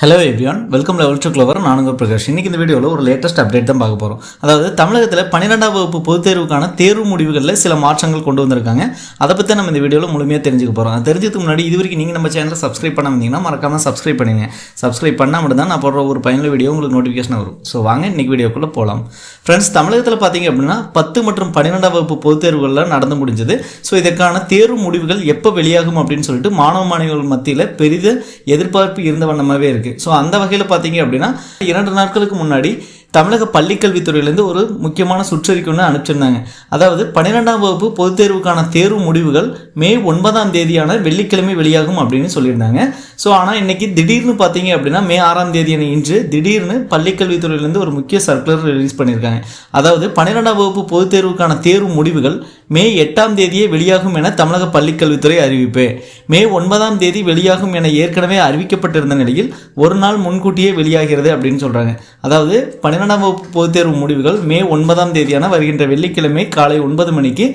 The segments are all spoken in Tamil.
Hello everyone welcome level to clover நானுங்க பிரகாஷ். இன்னைக்கு இந்த வீடியோவில் ஒரு லேட்டஸ்ட் அப்டேட் தான் பார்க்க போகிறோம் அதாவது தமிழகத்தில் பன்னிரெண்டாம் வகுப்பு பொதுத் தேர்வுக்கான தேர்வு முடிவுகளில் சில மாற்றங்கள் கொண்டு வந்திருக்காங்க. அதை பற்றி நம்ம இந்த வீடியோவில் முழுமையாக தெரிஞ்சுக்க போகிறோம் அது தெரிஞ்சதுக்கு முன்னாடி இது வரைக்கும் நீங்கள் நம்ம சேனலை சப்ஸ்கிரைப் பண்ண வந்தீங்கன்னா மறக்காமல் சப்ஸ்கிரைப் பண்ணுங்க சப்ஸ்கிரைப் பண்ணால் மட்டும் தான் நான் போடுற ஒரு பயனுள்ள வீடியோ உங்களுக்கு நோட்டிஃபிகேஷன் வரும். ஸோ வாங்க இன்னைக்கு வீடியோக்குள்ளே போகலாம் ஃப்ரெண்ட்ஸ் தமிழகத்தில் பார்த்தீங்க அப்படின்னா பத்து மற்றும் பன்னிரெண்டாம் வகுப்பு பொதுத் தேர்வுகளில் நடந்து முடிஞ்சது. ஸோ இதற்கான தேர்வு முடிவுகள் எப்போ வெளியாகும் அப்படின்னு சொல்லிட்டு மாணவ மாணவிகள் மத்தியில் பெரித எதிர்பார்ப்பு இருந்த வண்ணமாகவே இருக்குது ஸோ அந்த வகையில் பார்த்தீங்க அப்படின்னா இரண்டு நாட்களுக்கு முன்னாடி தமிழக பள்ளிக்கல்வித்துறையிலேருந்து ஒரு முக்கியமான சுற்றறிக்கை ஒன்று அனுப்பிச்சிருந்தாங்க. அதாவது பன்னிரெண்டாம் வகுப்பு பொதுத் தேர்வுக்கான தேர்வு முடிவுகள் மே ஒன்பதாம் தேதியான வெள்ளிக்கிழமை வெளியாகும் அப்படின்னு சொல்லியிருந்தாங்க. ஸோ ஆனால் இன்றைக்கி திடீர்னு பார்த்தீங்க அப்படின்னா மே ஆறாம் தேதியான இன்று திடீர்னு பள்ளிக்கல்வித்துறையிலேருந்து ஒரு முக்கிய சர்க்குலர் ரிலீஸ் பண்ணியிருக்காங்க. அதாவது பன்னிரெண்டாம் வகுப்பு பொதுத் தேர்வுக்கான தேர்வு முடிவுகள் மே எட்டாம் தேதியே வெளியாகும் என தமிழக பள்ளிக்கல்வித்துறை அறிவிப்பு. மே ஒன்பதாம் தேதி வெளியாகும் என ஏற்கனவே அறிவிக்கப்பட்டிருந்த நிலையில் ஒரு நாள் முன்கூட்டியே வெளியாகிறது அப்படின்னு சொல்கிறாங்க அதாவது பன்னிரெண்டாம் வகுப்பு பொதுத் தேர்வு முடிவுகள் மே ஒன்பதாம் தேதியான வருகின்ற வெள்ளிக்கிழமை காலை ஒன்பது மணிக்கு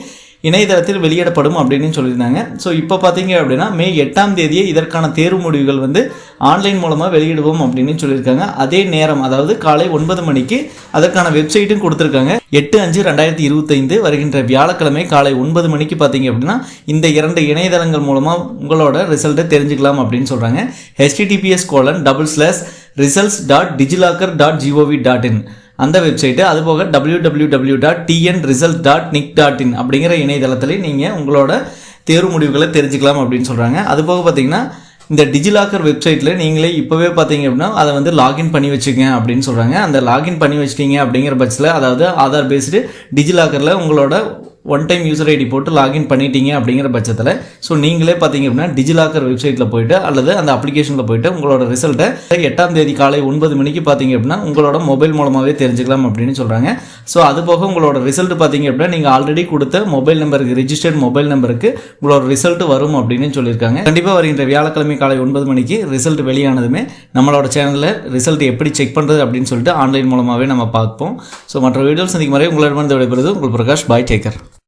இணையதளத்தில் வெளியிடப்படும் அப்படின்னு சொல்லியிருந்தாங்க. ஸோ இப்போ பார்த்தீங்க அப்படின்னா மே எட்டாம் தேதியே இதற்கான தேர்வு முடிவுகள் வந்து ஆன்லைன் மூலமாக வெளியிடுவோம் அப்படின்னு சொல்லியிருக்காங்க. அதே நேரம் அதாவது காலை ஒன்பது மணிக்கு அதற்கான வெப்சைட்டும் கொடுத்துருக்காங்க. எட்டு அஞ்சு ரெண்டாயிரத்தி இருபத்தைந்து வருகின்ற வியாழக்கிழமை காலை ஒன்பது மணிக்கு பார்த்தீங்க அப்படின்னா இந்த இரண்டு இணையதளங்கள் மூலமாக உங்களோட ரிசல்ட்டை தெரிஞ்சுக்கலாம் அப்படின்னு சொல்கிறாங்க HTTPS colon double slash results dot DigiLocker dot GOV dot in அந்த வெப்சைட்டு அதுபோக W W W dot TN result dot NIC dot in அப்படிங்கிற இணையதளத்தில் நீங்கள் உங்களோட தேர்வு முடிவுகளை தெரிஞ்சுக்கலாம் அப்படின்னு சொல்கிறாங்க அதுபோக பார்த்தீங்கன்னா இந்த டிஜிலாக்கர் வெப்சைட்டில் நீங்களே இப்போவே பார்த்தீங்க அப்படின்னா அதை வந்து லாகின் பண்ணி வச்சுங்க அப்படின்னு சொல்கிறாங்க அந்த லாகின் பண்ணி வச்சிட்டீங்க அப்படிங்கிற பட்சத்தில் அதாவது ஆதார் பேஸ்டு டிஜிலாக்கரில் உங்களோட ஒன் டைம் யூசர் ஐடி போட்டு லாகின் பண்ணிட்டீங்க அப்படிங்கிற பட்சத்தில் ஸோ நீங்களே பார்த்தீங்க அப்படின்னா டிஜிலாக்கர் வெப்சைட்டில் போயிட்டு அல்லது அந்த அப்ளிகேஷனில் போயிட்டு உங்களோட ரிசல்ட்டை எட்டாம் தேதி காலை ஒன்பது மணிக்கு பார்த்தீங்க அப்படின்னா உங்களோட மொபைல் மூலமாகவே தெரிஞ்சுக்கலாம் அப்படின்னு சொல்கிறாங்க ஸோ அது போக உங்களோட ரிசல்ட் பார்த்தீங்க அப்படின்னா நீங்கள் ஆல்ரெடி கொடுத்த மொபைல் நம்பருக்கு ரிஜிஸ்டர்ட் மொபைல் நம்பருக்கு உங்களோட ரிசல்ட் வரும் அப்படின்னு சொல்லியிருக்காங்க. கண்டிப்பாக வருகின்ற வியாழக்கிழமை காலை ஒன்பது மணிக்கு ரிசல்ட் வெளியானதுமே நம்மளோட சேனலில் ரிசல்ட் எப்படி செக் பண்ணுறது அப்படின்னு சொல்லிட்டு ஆன்லைன் மூலமாகவே நம்ம பார்ப்போம். ஸோ மற்ற வீடியோஸ் சந்திக்கும் வரை உங்களிடமிருந்து விடைபெறுது உங்கள் பிரகாஷ் பாய் டேக்கர்